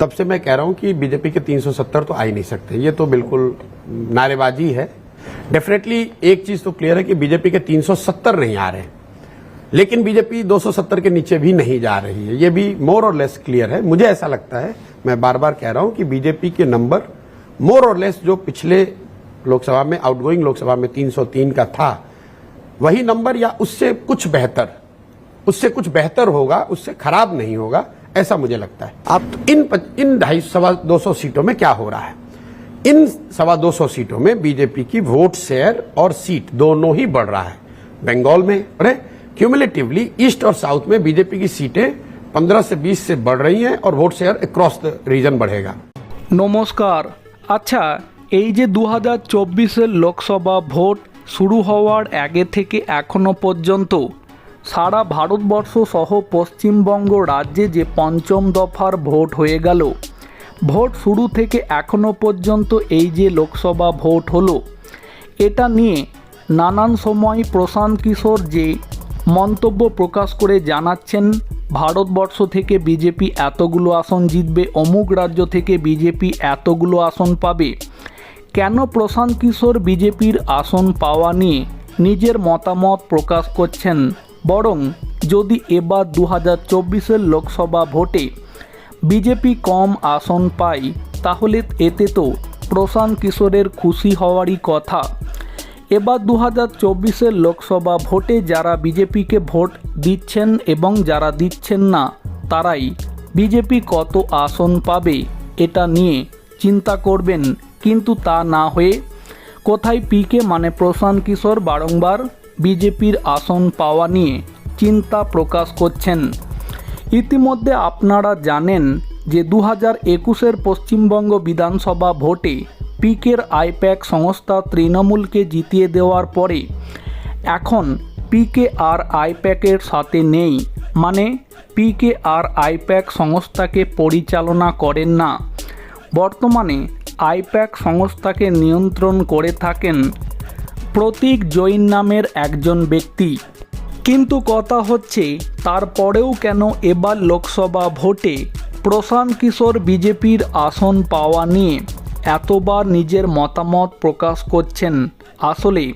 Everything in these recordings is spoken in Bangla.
तब से मैं कह रहा हूँ कि बीजेपी के 370 तो आ ही नहीं सकते। ये तो बिल्कुल नारेबाजी है। डेफिनेटली एक चीज़ तो क्लियर है कि बीजेपी के 370 नहीं आ रहे लेकिन बीजेपी 270 के नीचे भी नहीं जा रही है। ये भी मोर और लेस क्लियर है। मुझे ऐसा लगता है, मैं बार बार कह रहा हूँ कि बीजेपी के नंबर मोर और लेस जो पिछले लोकसभा में आउटगोइंग लोकसभा में 303 का था, वही नंबर या उससे कुछ बेहतर, उससे कुछ बेहतर होगा, उससे खराब नहीं होगा। ऐसा मुझे लगता है अब इन पच- इन ढाई सवा दो सौ सीटों में क्या हो रहा है इन सवा दो सौ सीटों में बीजेपी की वोट शेयर और सीट दोनों ही बढ़ रहा है बंगाल में अरे क्यूमुलेटिवली ईस्ट और साउथ में बीजेपी की सीटें 15 से 20 से बढ़ रही हैं और vote share across the region बढ़ेगा নমস্কার আচ্ছা এই যে দু হাজার চব্বিশের লোকসভা ভোট শুরু হওয়ার আগে থেকে এখনো পর্যন্ত সারা ভারতবর্ষ সহ পশ্চিমবঙ্গ রাজ্যে যে পঞ্চম দফার ভোট হয়ে গেল। ভোট শুরু থেকে এখনও পর্যন্ত এই যে লোকসভা ভোট হলো, এটা নিয়ে নানান সময় প্রশান্ত কিশোর যে মন্তব্য প্রকাশ করে জানাচ্ছেন, ভারতবর্ষ থেকে বিজেপি এতগুলো আসন জিতবে, অমুক রাজ্য থেকে বিজেপি এতগুলো আসন পাবে। কেন প্রশান্ত কিশোর বিজেপির আসন পাওয়া নিয়ে নিজের মতামত প্রকাশ করছেন বরং যদি এবার দু হাজার চব্বিশের লোকসভা ভোটে বিজেপি কম আসন পায়, তাহলে এতে তো প্রশান্ত কিশোরের খুশি হওয়ারই কথা। এবার দু হাজার চব্বিশের লোকসভা ভোটে যারা বিজেপিকে ভোট দিচ্ছেন এবং যারা দিচ্ছেন না, তারাই বিজেপি কত আসন পাবে এটা নিয়ে চিন্তা করবেন। কিন্তু তা না হয়ে কোথায় পিকে মানে প্রশান্ত কিশোর বারংবার বিজেপির আসন পাওয়া নিয়ে চিন্তা প্রকাশ করছেন। ইতিমধ্যে আপনারা জানেন যে দু হাজার একুশের পশ্চিমবঙ্গ বিধানসভা ভোটে পিকের আইপ্যাক সংস্থা তৃণমূলকে জিতিয়ে দেওয়ার পরে এখন পিকে আর আইপ্যাকের সাথে নেই। মানে পিকে আর আইপ্যাক সংস্থাকে পরিচালনা করেন না। বর্তমানে আইপ্যাক সংস্থাকে নিয়ন্ত্রণ করে থাকেন প্রতীক জৈন নামের একজন ব্যক্তি। কিন্তু কথা হচ্ছে, তারপরেও কেন এবার লোকসভা ভোটে প্রশান্ত কিশোর বিজেপির আসন পাওয়া নিয়ে এতবার নিজের মতামত প্রকাশ করছেন? আসলে,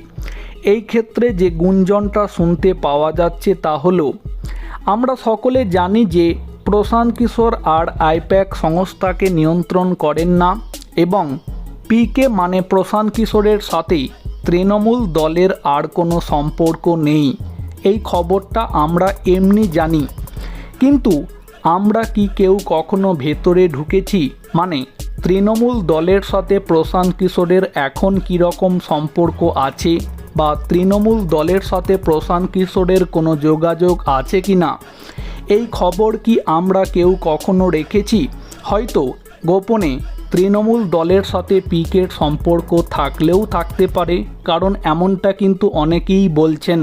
এই ক্ষেত্রে যে গুঞ্জনটা শুনতে পাওয়া যাচ্ছে তা হলো, আমরা সকলে জানি যে প্রশান্ত কিশোর আর আইপ্যাক সংস্থাকে নিয়ন্ত্রণ করেন না এবং পিকে মানে প্রশান্ত কিশোরের সাথে তৃণমূল দলের আর কোনো সম্পর্ক নেই। এই খবরটা আমরা এমনি জানি। কিন্তু আমরা কি কেউ কখনো ভেতরে ঢুকেছি? মানে তৃণমূল দলের সাথে প্রশান্ত কিশোরের এখন কীরকম সম্পর্ক আছে? বা তৃণমূল দলের সাথে প্রশান্ত কিশোরের কোনো যোগাযোগ আছে কি না? এই খবর কি আমরা কেউ কখনো রেখেছি? হয়তো গোপনে তৃণমূল দলের সাথে পিকের সম্পর্ক থাকলেও থাকতে পারে, কারণ এমনটা কিন্তু অনেকেই বলছেন।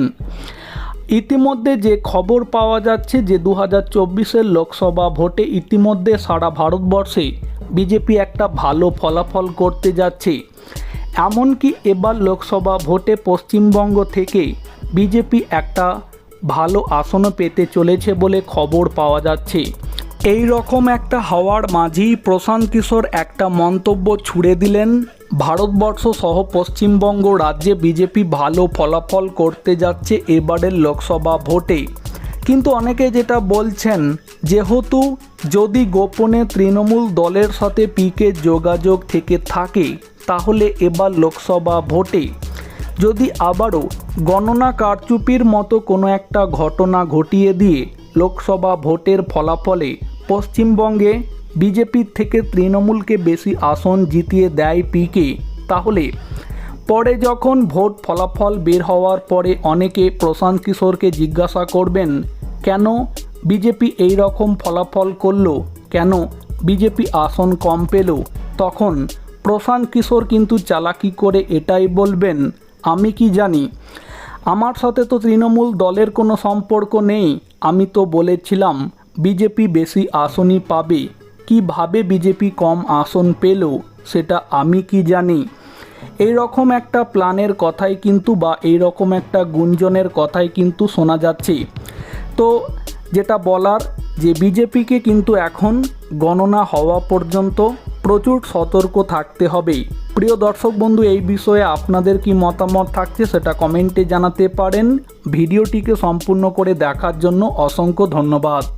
ইতিমধ্যে যে খবর পাওয়া যাচ্ছে যে দু হাজার চব্বিশের লোকসভা ভোটে ইতিমধ্যে সারা ভারতবর্ষে বিজেপি একটা ভালো ফলাফল করতে যাচ্ছে। এমনকি এবার লোকসভা ভোটে পশ্চিমবঙ্গ থেকে বিজেপি একটা ভালো আসনও পেতে চলেছে বলে খবর পাওয়া যাচ্ছে। এই রকম একটা হওয়ার মাঝেই প্রশান্ত কিশোর একটা মন্তব্য ছুড়ে দিলেন। ভারতবর্ষ সহ পশ্চিমবঙ্গ রাজ্যে বিজেপি ভালো ফলাফল করতে যাচ্ছে এবারের লোকসভা ভোটে। কিন্তু অনেকে যেটা বলছেন, যেহেতু যদি গোপনে তৃণমূল দলের সাথে পিকে যোগাযোগ থেকে থাকে, তাহলে এবার লোকসভা ভোটে। যদি আবারও গণনা কারচুপির মতো কোনো একটা ঘটনা ঘটিয়ে দিয়ে লোকসভা ভোটের ফলাফলে পশ্চিমবঙ্গে বিজেপির থেকে তৃণমূলকে বেশি আসন জিতিয়ে দেয় পিকে তাহলে পরে যখন ভোট ফলাফল বের হওয়ার পরে অনেকে প্রশান্ত কিশোরকে জিজ্ঞাসা করবেন, কেন বিজেপি এই রকম ফলাফল করল? কেন বিজেপি আসন কম পেল? তখন প্রশান্ত কিশোর কিন্তু চালাকি করে এটাই বলবেন, আমি কি জানি? আমার সাথে তো তৃণমূল দলের কোনো সম্পর্ক নেই। আমি তো বলেছিলাম বিজেপি বেশি আসনই পাবে? কীভাবে বিজেপি কম আসন পেল, সেটা আমি কি জানি? এই রকম একটা প্ল্যানের কথাই কিন্তু বা এই রকম একটা গুঞ্জনের কথাই কিন্তু শোনা যাচ্ছে। তো যেটা বলার, যে বিজেপিকে কিন্তু এখন গণনা হওয়া পর্যন্ত প্রচুর সতর্ক থাকতে হবে। প্রিয় দর্শক বন্ধু, এই বিষয়ে আপনাদের কি মতামত থাকছে সেটা কমেন্টে জানাতে পারেন। ভিডিওটিকে সম্পূর্ণ করে দেখার জন্য অসংখ্য ধন্যবাদ।